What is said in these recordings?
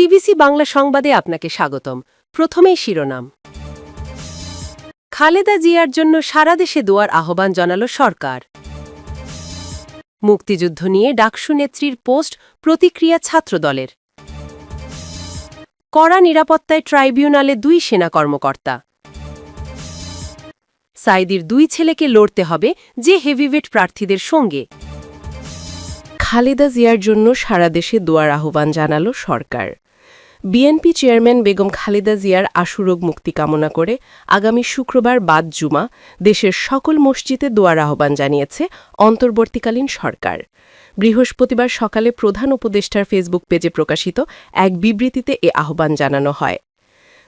CBC Bangla সংবাদে আপনাকে স্বাগতম। প্রথমেই শিরোনাম। খালেদা জিয়ার জন্য সারা দেশে দোয়ার আহ্বান জানালো সরকার। মুক্তিযুদ্ধ নিয়ে ডাকসু নেত্রীর পোস্ট প্রতিক্রিয়া ছাত্রদলের। কড়া নিরাপত্তায় ট্রাইব্যুনালে দুই সেনা কর্মকর্তা। সাইদির দুই ছেলেকে লড়তে হবে যে হেভিওয়েট প্রার্থীদের সঙ্গে। খালেদা জিয়ার জন্য সারা দেশে দোয়ার আহ্বান জানালো সরকার। বিএনপি চেয়ারম্যান বেগম খালেদা জিয়ার আশুরোগ মুক্তি কামনা করে আগামী শুক্রবার বাদ জুমা দেশের সকল মসজিদে দোয়ার আহ্বান জানিয়েছে অন্তর্বর্তীকালীন সরকার। বৃহস্পতিবার সকালে প্রধান উপদেষ্টার ফেসবুক পেজে প্রকাশিত এক বিবৃতিতে এ আহ্বান জানানো হয়।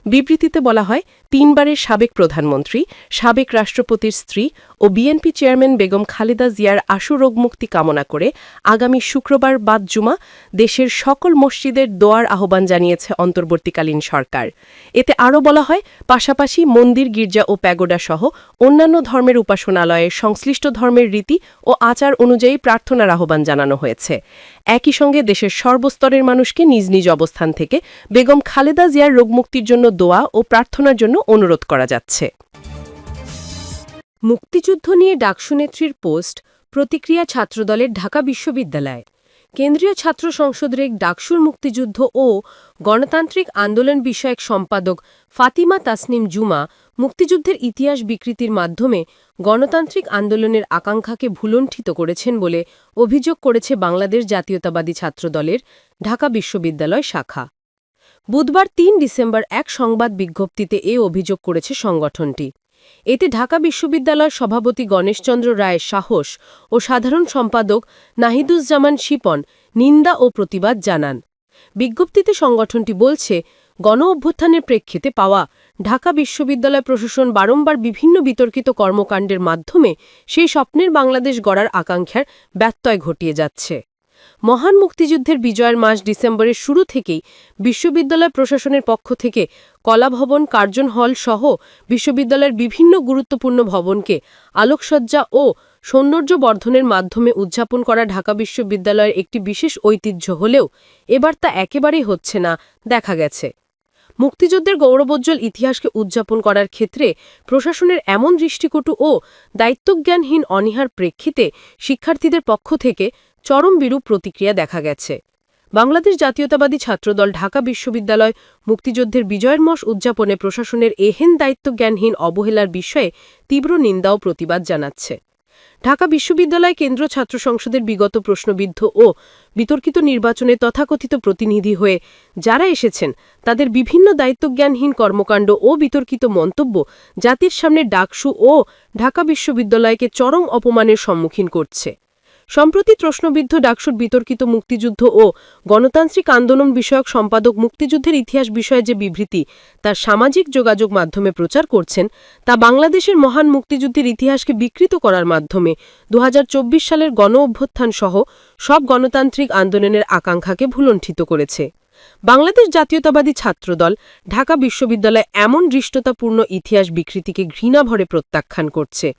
বিবৃতিতে বলা হয়, তিনবারের সাবেক প্রধানমন্ত্রী, সাবেক রাষ্ট্রপতির স্ত্রী ও বিএনপি চেয়ারম্যান বেগম খালেদা জিয়ার আশু রোগমুক্তি কামনা করে আগামী শুক্রবার বাদ জুমা দেশের সকল মসজিদের দোয়ার আহ্বান জানিয়েছে অন্তর্বর্তীকালীন সরকার। এতে আরও বলা হয়, পাশাপাশি মন্দির, গির্জা ও প্যাগোডা সহ অন্যান্য ধর্মের উপাসনালয়ে সংশ্লিষ্ট ধর্মের রীতি ও আচার অনুযায়ী প্রার্থনার আহ্বান জানানো হয়েছে। একই সঙ্গে দেশের সর্বস্তরের মানুষকে নিজ নিজ অবস্থান থেকে বেগম খালেদা জিয়ার রোগমুক্তির জন্য দোয়া ও প্রার্থনার জন্য অনুরোধ করা যাচ্ছে। মুক্তিযুদ্ধ নিয়ে ডাকসুনেত্রীর পোস্ট, প্রতিক্রিয়া ছাত্রদলের ঢাকা বিশ্ববিদ্যালয়। কেন্দ্রীয় ছাত্র সংসদের ডাকসুর মুক্তিযুদ্ধ ও গণতান্ত্রিক আন্দোলন বিষয়ক সম্পাদক ফাতিমা তাসনিম জুমা মুক্তিযুদ্ধের ইতিহাস বিকৃতির মাধ্যমে গণতান্ত্রিক আন্দোলনের আকাঙ্ক্ষাকে ভুলণ্ঠিত করেছেন বলে অভিযোগ করেছে বাংলাদেশ জাতীয়তাবাদী ছাত্রদলের ঢাকা বিশ্ববিদ্যালয় শাখা। বুধবার তিন ডিসেম্বর এক সংবাদ বিজ্ঞপ্তিতে এ অভিযোগ করেছে সংগঠনটি। এতে ঢাকা বিশ্ববিদ্যালয়ের সভাপতি গণেশচন্দ্র রায়ের সাহস ও সাধারণ সম্পাদক নাহিদুজ্জামান শিপন নিন্দা ও প্রতিবাদ জানান। বিজ্ঞপ্তিতে সংগঠনটি বলছে, গণ অভ্যুত্থানের প্রেক্ষিতে পাওয়া ঢাকা বিশ্ববিদ্যালয় প্রশাসন বারংবার বিভিন্ন বিতর্কিত কর্মকাণ্ডের মাধ্যমে সেই স্বপ্নের বাংলাদেশ গড়ার আকাঙ্ক্ষার ব্যত্যয় ঘটিয়ে যাচ্ছে। মহান মুক্তিযুদ্ধের বিজয়ের মাস ডিসেম্বরের শুরু থেকেই বিশ্ববিদ্যালয় প্রশাসনের পক্ষ থেকে কলাভবন কার্জন হল সহ বিশ্ববিদ্যালয়ের বিভিন্ন গুরুত্বপূর্ণ ভবনকে আলোকসজ্জা ও সৌন্দর্য বর্ধনের মাধ্যমে উদযাপন করা ঢাকা বিশ্ববিদ্যালয়ের একটি বিশেষ ঐতিহ্য হলেও এবার তা একেবারেই হচ্ছে না, দেখা গেছে। মুক্তিযুদ্ধের গৌরবোজ্জ্বল ইতিহাসকে উদযাপন করার ক্ষেত্রে প্রশাসনের এমন দৃষ্টিকটু ও দায়িত্বজ্ঞানহীন অনীহার প্রেক্ষিতে শিক্ষার্থীদের পক্ষ থেকে চরম বিরূপ প্রতিক্রিয়া দেখা গেছে। বাংলাদেশ জাতীয়তাবাদী ছাত্রদল ঢাকা বিশ্ববিদ্যালয় মুক্তিযুদ্ধের বিজয়ের মশ উদযাপনে প্রশাসনের এহেন দায়িত্বজ্ঞানহীন অবহেলার বিষয়ে তীব্র নিন্দা ও প্রতিবাদ জানাচ্ছে। ঢাকা বিশ্ববিদ্যালয় কেন্দ্র ছাত্র সংসদের বিগত প্রশ্নবিদ্ধ ও বিতর্কিত নির্বাচনে তথাকথিত প্রতিনিধি হয়ে যারা এসেছেন, তাদের বিভিন্ন দায়িত্বজ্ঞানহীন কর্মকাণ্ড ও বিতর্কিত মন্তব্য জাতির সামনে ডাকসু ও ঢাকা বিশ্ববিদ্যালয়কে চরম অপমানের সম্মুখীন করছে। সম্প্রতি প্রশ্নবিদ্ধ ডাকসুর বিতর্কিত মুক্তিযুদ্ধ ও গণতান্ত্রিক আন্দোলন বিষয়ক সম্পাদক মুক্তিযুদ্ধের ইতিহাস বিষয়ে যে বিবৃতি, তার সামাজিক যোগাযোগ মাধ্যমে প্রচার করছেন, তা বাংলাদেশের মহান মুক্তিযুদ্ধের ইতিহাসকে বিকৃত করার মাধ্যমে দু হাজার চব্বিশ সালের গণ অভ্যুত্থান সহ সব গণতান্ত্রিক আন্দোলনের আকাঙ্ক্ষাকে ভুলণ্ঠিত করেছে। বাংলাদেশ জাতীয়তাবাদী ছাত্রদল, ঢাকা বিশ্ববিদ্যালয়ে এমন দৃষ্টতাপূর্ণ ইতিহাস বিকৃতিকে ঘৃণাভরে প্রত্যাখ্যান করছে।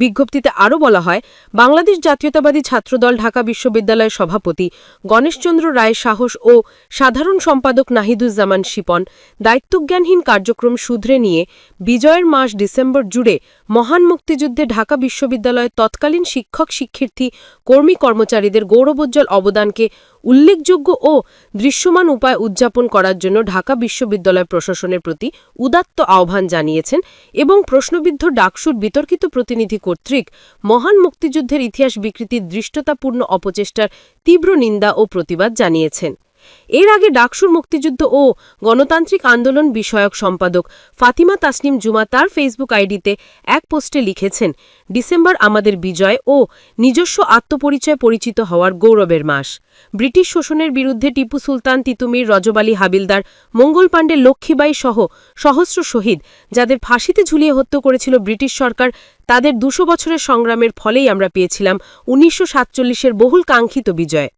বিজ্ঞপ্তিতে আরও বলা হয়, বাংলাদেশ জাতীয়তাবাদী ছাত্রদল, ঢাকা বিশ্ববিদ্যালয়ের সভাপতি গণেশচন্দ্র রায় সাহস ও সাধারণ সম্পাদক নাহিদুজ্জামান শিপন দায়িত্বজ্ঞানহীন কার্যক্রম শুধরে নিয়ে বিজয়ের মাস ডিসেম্বর জুড়ে মহান মুক্তিযুদ্ধে ঢাকা বিশ্ববিদ্যালয়ের তৎকালীন শিক্ষক শিক্ষার্থী কর্মী কর্মচারীদের গৌরবোজ্জ্বল অবদানকে উল্লেখযোগ্য ও দৃশ্যমান উপায় উদযাপন করার জন্য ঢাকা বিশ্ববিদ্যালয় প্রশাসনের প্রতি উদাত্ত আহ্বান জানিয়েছেন এবং প্রশ্নবিদ্ধ ডাকসুর বিতর্কিত প্রতিনিধি কর্তৃক মহান মুক্তিযুদ্ধের ইতিহাস বিকৃতির দৃষ্টতাপূর্ণ অপচেষ্টার তীব্র নিন্দা ও প্রতিবাদ জানিয়েছেন। এর আগে ডাকসুর মুক্তিযুদ্ধ ও গণতান্ত্রিক আন্দোলন বিষয়ক সম্পাদক ফাতিমা তাসনিম জুমা তার ফেসবুক আইডিতে এক পোস্টে লিখেছেন, ডিসেম্বর আমাদের বিজয় ও নিজস্ব আত্মপরিচয় পরিচিত হওয়ার গৌরবের মাস। ব্রিটিশ শোষণের বিরুদ্ধে টিপু সুলতান, তিতুমির, রজবালী, হাবিলদার, মঙ্গল পাণ্ডে লক্ষ্মীবাই সহ সহস্র শহীদ, যাদের ফাঁসিতে ঝুলিয়ে হত্যা করেছিল ব্রিটিশ সরকার, তাদের দুশো বছরের সংগ্রামের ফলেই আমরা পেয়েছিলাম উনিশশো সাতচল্লিশের বহুল কাঙ্ক্ষিত বিজয়।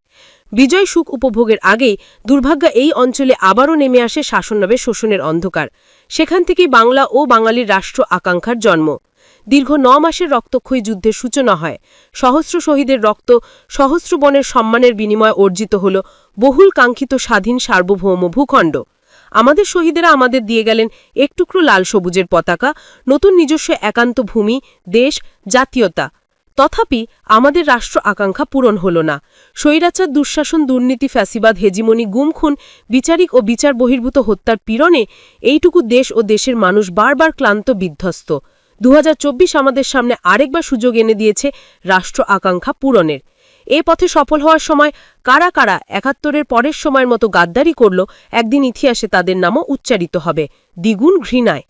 বিজয় সুখ উপভোগের আগেই দুর্ভাগ্য এই অঞ্চলে আবারও নেমে আসে শাসনভাবে শোষণের অন্ধকার। সেখান থেকেই বাংলা ও বাঙালির রাষ্ট্র আকাঙ্ক্ষার জন্ম। দীর্ঘ ন মাসের রক্তক্ষয়ী যুদ্ধের সূচনা হয়। সহস্র শহীদের রক্ত, সহস্র বনের সম্মানের বিনিময়ে অর্জিত হল বহুল কাঙ্ক্ষিত স্বাধীন সার্বভৌম ভূখণ্ড। আমাদের শহীদেরা আমাদের দিয়ে গেলেন একটুকরো লাল সবুজের পতাকা, নতুন নিজস্ব একান্ত ভূমি, দেশ, জাতীয়তা। তথাপি আমাদের রাষ্ট্র আকাঙ্ক্ষা পূরণ হল না। স্বৈরাচার, দুঃশাসন, দুর্নীতি, ফ্যাসিবাদ, হেজিমনি, গুমখুন, বিচারিক ও বিচার বহির্ভূত হত্যার পীড়নে এইটুকু দেশ ও দেশের মানুষ বারবার ক্লান্ত, বিধ্বস্ত। দু হাজার চব্বিশ আমাদের সামনে আরেকবার সুযোগ এনে দিয়েছে রাষ্ট্র আকাঙ্ক্ষা পূরণের। এ পথে সফল হওয়ার সময় কারা কারা একাত্তরের পরের সময়ের মতো গাদ্দারি করল, একদিন ইতিহাসে তাদের নামও উচ্চারিত হবে। দ্বিগুণ ঘৃণায়।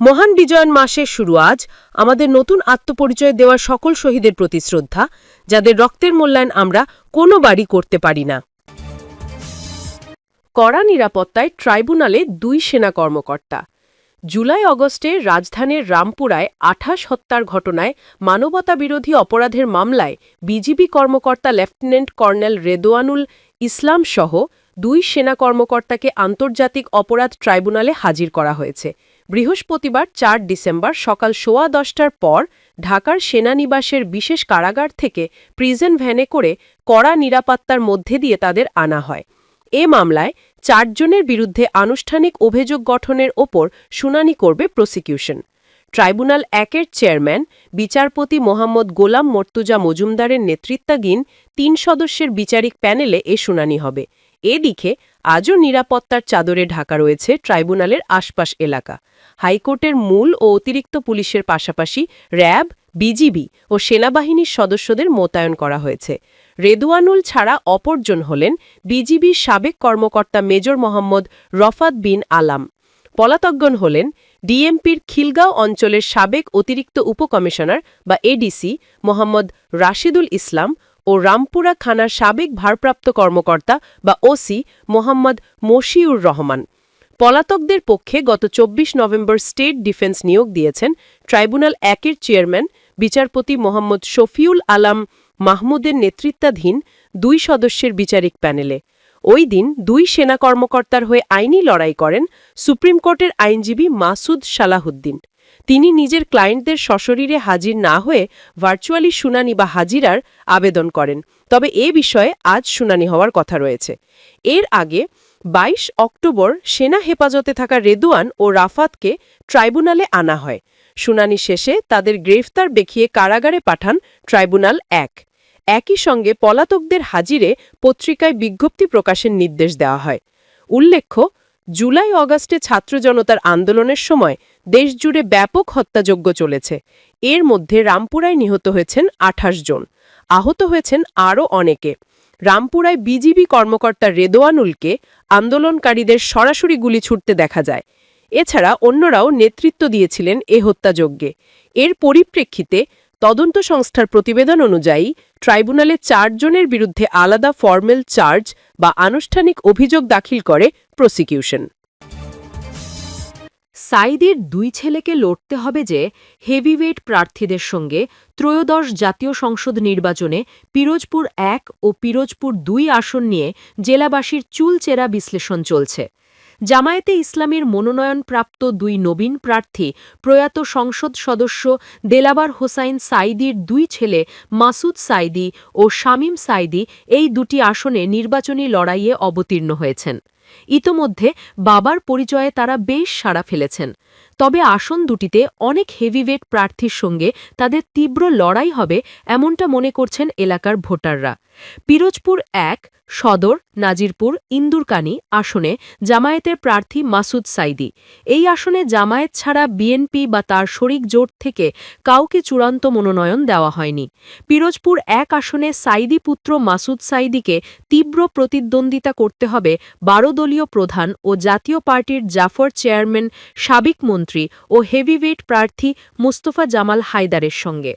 মহান বিজয়ন মাসের শুরু আজ আমাদের নতুন আত্মপরিচয় দেওয়ার সকল শহীদের প্রতি শ্রদ্ধা, যাদের রক্তের মূল্যায়ন আমরা কোনোবারই করতে পারি না। কড়া নিরাপত্তায় ট্রাইব্যুনালে দুই সেনা কর্মকর্তা। জুলাই অগস্টে রাজধানীর রামপুরায় আঠাশ হত্যার ঘটনায় মানবতাবিরোধী অপরাধের মামলায় বিজিবি কর্মকর্তা লেফটেন্যান্ট কর্নেল রেদোয়ানুল ইসলাম সহ দুই সেনা কর্মকর্তাকে আন্তর্জাতিক অপরাধ ট্রাইব্যুনালে হাজির করা হয়েছে। বৃহস্পতিবার চার ডিসেম্বর সকাল সোয়া দশটার পর ঢাকার সেনানিবাসের বিশেষ কারাগার থেকে প্রিজন ভ্যানে করে কড়া নিরাপত্তার মধ্যে দিয়ে তাদের আনা হয়। এ মামলায় চারজনের বিরুদ্ধে আনুষ্ঠানিক অভিযোগ গঠনের ওপর শুনানি করবে প্রসিকিউশন। ট্রাইব্যুনাল একের চেয়ারম্যান, বিচারপতি মোহাম্মদ গোলাম মর্তুজা মজুমদারের নেতৃত্বাধীন তিন সদস্যের বিচারিক প্যানেলে এ শুনানি হবে। এদিকে আজও নিরাপত্তার চাদরে ঢাকা রয়েছে ট্রাইব্যুনালের আশপাশ এলাকা। হাইকোর্টের মূল ও অতিরিক্ত পুলিশের পাশাপাশি র্যাব, বিজিবি ও সেনাবাহিনীর সদস্যদের মোতায়েন করা হয়েছে। রেদুয়ানুল ছাড়া অপরজন হলেন বিজিবির সাবেক কর্মকর্তা মেজর মোহাম্মদ রফাত বিন আলাম। পলাতজ্ঞন হলেন ডিএমপির খিলগাঁও অঞ্চলের সাবেক অতিরিক্ত উপকমিশনার বা এডিসি মোহাম্মদ রাশিদুল ইসলাম ও রামপুরা থানার সাবেক ভারপ্রাপ্ত কর্মকর্তা বা ওসি মোহাম্মদ মশিউর রহমান। পলাতকদের পক্ষে গত ২৪ নভেম্বর স্টেট ডিফেন্স নিয়োগ দিয়েছেন ট্রাইব্যুনাল একের চেয়ারম্যান, বিচারপতি মোহাম্মদ শফিউল আলাম মাহমুদের নেতৃত্বাধীন দুই সদস্যের বিচারিক প্যানেলে। ওই দিন দুই সেনা কর্মকর্তার হয়ে আইনি লড়াই করেন সুপ্রিম কোর্টের আইনজীবী মাসুদ সালাহুদ্দিন তিনি নিজের ক্লায়েন্টদের সশরীরে হাজির না হয়ে ভার্চুয়ালি শুনানি বা হাজিরার আবেদন করেন। তবে এ বিষয়ে আজ শুনানি হওয়ার কথা রয়েছে। এর আগে ২২ অক্টোবর সেনা হেফাজতে থাকা রেদুয়ান ও রাফাতকে ট্রাইব্যুনালে আনা হয়। শুনানি শেষে তাদের গ্রেফতার দেখিয়ে কারাগারে পাঠান ট্রাইব্যুনাল এক। একই সঙ্গে পলাতকদের হাজিরে পত্রিকায় বিজ্ঞপ্তি প্রকাশের নির্দেশ দেওয়া হয়। উল্লেখ্য জুলাই অগাস্টে ছাত্র জনতার আন্দোলনের সময় দেশজুড়ে ব্যাপক হত্যাযজ্ঞ চলেছে। এর মধ্যে রামপুরায় নিহত হয়েছেন আঠাশ জন। আহত হয়েছেন আরও অনেকে। রামপুরায় বিজিবি কর্মকর্তা রেদোয়ানুলকে আন্দোলনকারীদের সরাসরি গুলি ছুটতে দেখা যায়। এছাড়া অন্যরাও নেতৃত্ব দিয়েছিলেন এ হত্যাযজ্ঞে। এর পরিপ্রেক্ষিতে তদন্ত সংস্থার প্রতিবেদন অনুযায়ী ট্রাইব্যুনালে চারজনের বিরুদ্ধে আলাদা ফর্মেল চার্জ বা আনুষ্ঠানিক অভিযোগ দাখিল করে প্রসিকিউশন সাইদের দুই ছেলেকে লড়তে হবে যে হেভিওয়েট প্রার্থীদের সঙ্গে ত্রয়োদশ জাতীয় সংসদ নির্বাচনে পিরোজপুর এক ও পিরোজপুর দুই আসন নিয়ে জেলাবাসীর চুলচেরা বিশ্লেষণ চলছে। জামায়াতে ইসলামের মনোনয়নপ্রাপ্ত দুই নবীন প্রার্থী প্রয়াত সংসদ সদস্য দেলাবার হোসাইন সাইদির দুই ছেলে মাসুদ সাইদি ও শামীম সাইদি এই দুটি আসনে নির্বাচনী লড়াইয়ে অবতীর্ণ হয়েছেন। ইতোমধ্যে বাবার পরিচয়ে তারা বেশ সাড়া ফেলেছেন। তবে আসন দুটিতে অনেক হেভিওয়েট প্রার্থীর সঙ্গে তাদের তীব্র লড়াই হবে এমনটা মনে করছেন এলাকার ভোটাররা। পিরোজপুর এক, সদর, নাজিরপুর, ইন্দুরকানি আসনে জামায়াতের প্রার্থী মাসুদ সাইদি। এই আসনে জামায়াত ছাড়া বিএনপি বা তার শরিক জোট থেকে কাউকে চূড়ান্ত মনোনয়ন দেওয়া হয়নি। পিরোজপুর এক আসনে সাইদি পুত্র মাসুদ সাইদিকে তীব্র প্রতিদ্বন্দ্বিতা করতে হবে বারো দলীয় প্রধান ও জাতীয় পার্টির জাফর চেয়ারম্যান সাবিক মন্ত্রী ও হেভিওয়েট প্রার্থী মুস্তফা জামাল হায়দারের সঙ্গে।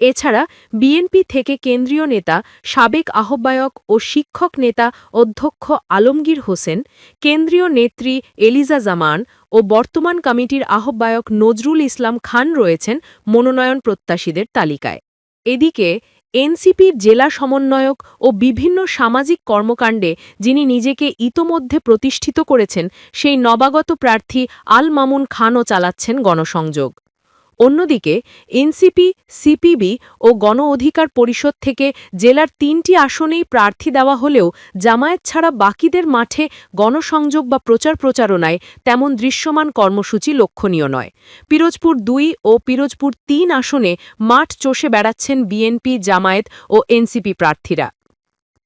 এছাড়া বিএনপি থেকে কেন্দ্রীয় নেতা, সাবেক আহ্বায়ক ও শিক্ষক নেতা অধ্যক্ষ আলমগীর হোসেন, কেন্দ্রীয় নেত্রী এলিজা জামান ও বর্তমান কমিটির আহ্বায়ক নজরুল ইসলাম খান রয়েছেন মনোনয়ন প্রত্যাশীদের তালিকায়। এদিকে এনসিপির জেলা সমন্বয়ক ও বিভিন্ন সামাজিক কর্মকাণ্ডে যিনি নিজেকে ইতোমধ্যে প্রতিষ্ঠিত করেছেন, সেই নবাগত প্রার্থী আল মামুন খানও চালাচ্ছেন গণসংযোগ। অন্যদিকে, এনসিপি, সিপিবি ও গণ অধিকার পরিষদ থেকে জেলার তিনটি আসনেই প্রার্থী দেওয়া হলেও জামায়াত ছাড়া বাকিদের মাঠে গণসংযোগ বা প্রচার প্রচারণায় তেমন দৃশ্যমান কর্মসূচি লক্ষণীয় নয়। পিরোজপুর দুই ও পিরোজপুর তিন আসনে মাঠ চষে বেড়াচ্ছেন বিএনপি, জামায়াত ও এনসিপি প্রার্থীরা।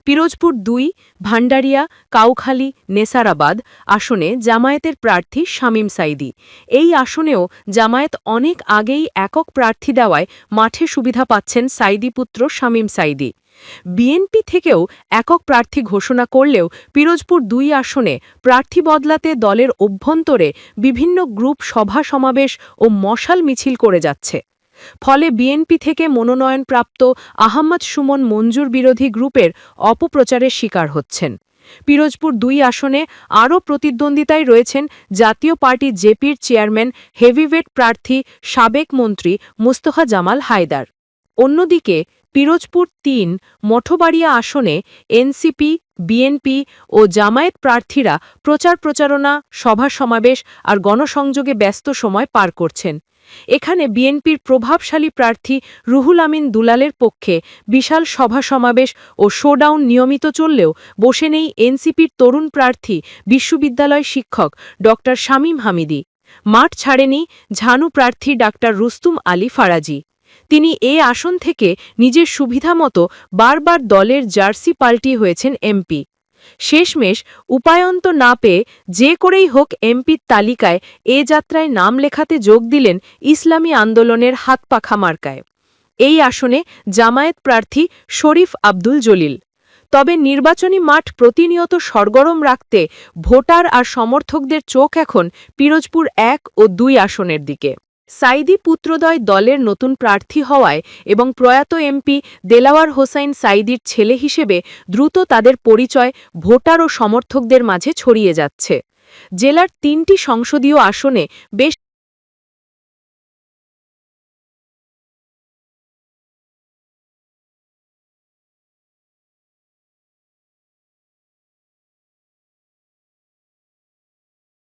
পিরোজপুর দুই ভান্ডারিয়া কাউখালী, নেসারাবাদ আসনে জামায়াতের প্রার্থী শামীম সাইদি। এই আসনেও জামায়াত অনেক আগেই একক প্রার্থী দেওয়ায় মাঠে সুবিধা পাচ্ছেন সাইদি পুত্র শামীম সাইদি। বিএনপি থেকেও একক প্রার্থী ঘোষণা করলেও পিরোজপুর দুই আসনে প্রার্থী বদলাতে দলের অভ্যন্তরে বিভিন্ন গ্রুপ সভা সমাবেশ ও মশাল মিছিল করে যাচ্ছে। ফলে বিএনপি থেকে মনোনয়নপ্রাপ্ত আহম্মদ সুমন মঞ্জুর বিরোধী গ্রুপের অপপ্রচারের শিকার হচ্ছেন। পিরোজপুর দুই আসনে আরও প্রতিদ্বন্দ্বিতায় রয়েছেন জাতীয় পার্টি জেপির চেয়ারম্যান হেভিওয়েট প্রার্থী সাবেক মন্ত্রী মুস্তফা জামাল হায়দার। অন্যদিকে পিরোজপুর তিন মঠবাড়িয়া আসনে এনসিপি, বিএনপি ও জামায়াত প্রার্থীরা প্রচার প্রচারণা, সভা সমাবেশ আর গণসংযোগে ব্যস্ত সময় পার করছেন। এখানে বিএনপির প্রভাবশালী প্রার্থী রুহুল আমিন দুলালের পক্ষে বিশাল সভা সমাবেশ ও শোডাউন নিয়মিত চললেও বসে নেই এনসিপির তরুণ প্রার্থী বিশ্ববিদ্যালয় শিক্ষক ড শামীম হামিদি। মাঠ ছাড়েনি ঝানু প্রার্থী ডা রুস্তুম আলী ফারাজি। তিনি এ আসন থেকে নিজের সুবিধামতো বারবার দলের জার্সি পাল্টি হয়েছেন এমপি। শেষমেশ উপায়ন্ত না পেয়ে যে করেই হোক এমপির তালিকায় এ যাত্রায় নাম লেখাতে যোগ দিলেন ইসলামী আন্দোলনের হাতপাখা মার্কায়। এই আসনে জামায়াত প্রার্থী শরীফ আব্দুল জলিল। তবে নির্বাচনী মাঠ প্রতিনিয়ত সরগরম রাখতে ভোটার আর সমর্থকদের চোখ এখন পিরোজপুর এক ও দুই আসনের দিকে। সাইদি পুত্রদয় দলের নতুন প্রার্থী হওয়ায় এবং প্রয়াত এমপি দেলাওয়ার হোসাইন সাইদির ছেলে হিসেবে দ্রুত তাদের পরিচয় ভোটার ও সমর্থকদের মাঝে ছড়িয়ে যাচ্ছে। জেলার তিনটি সংসদীয় আসনে বেশ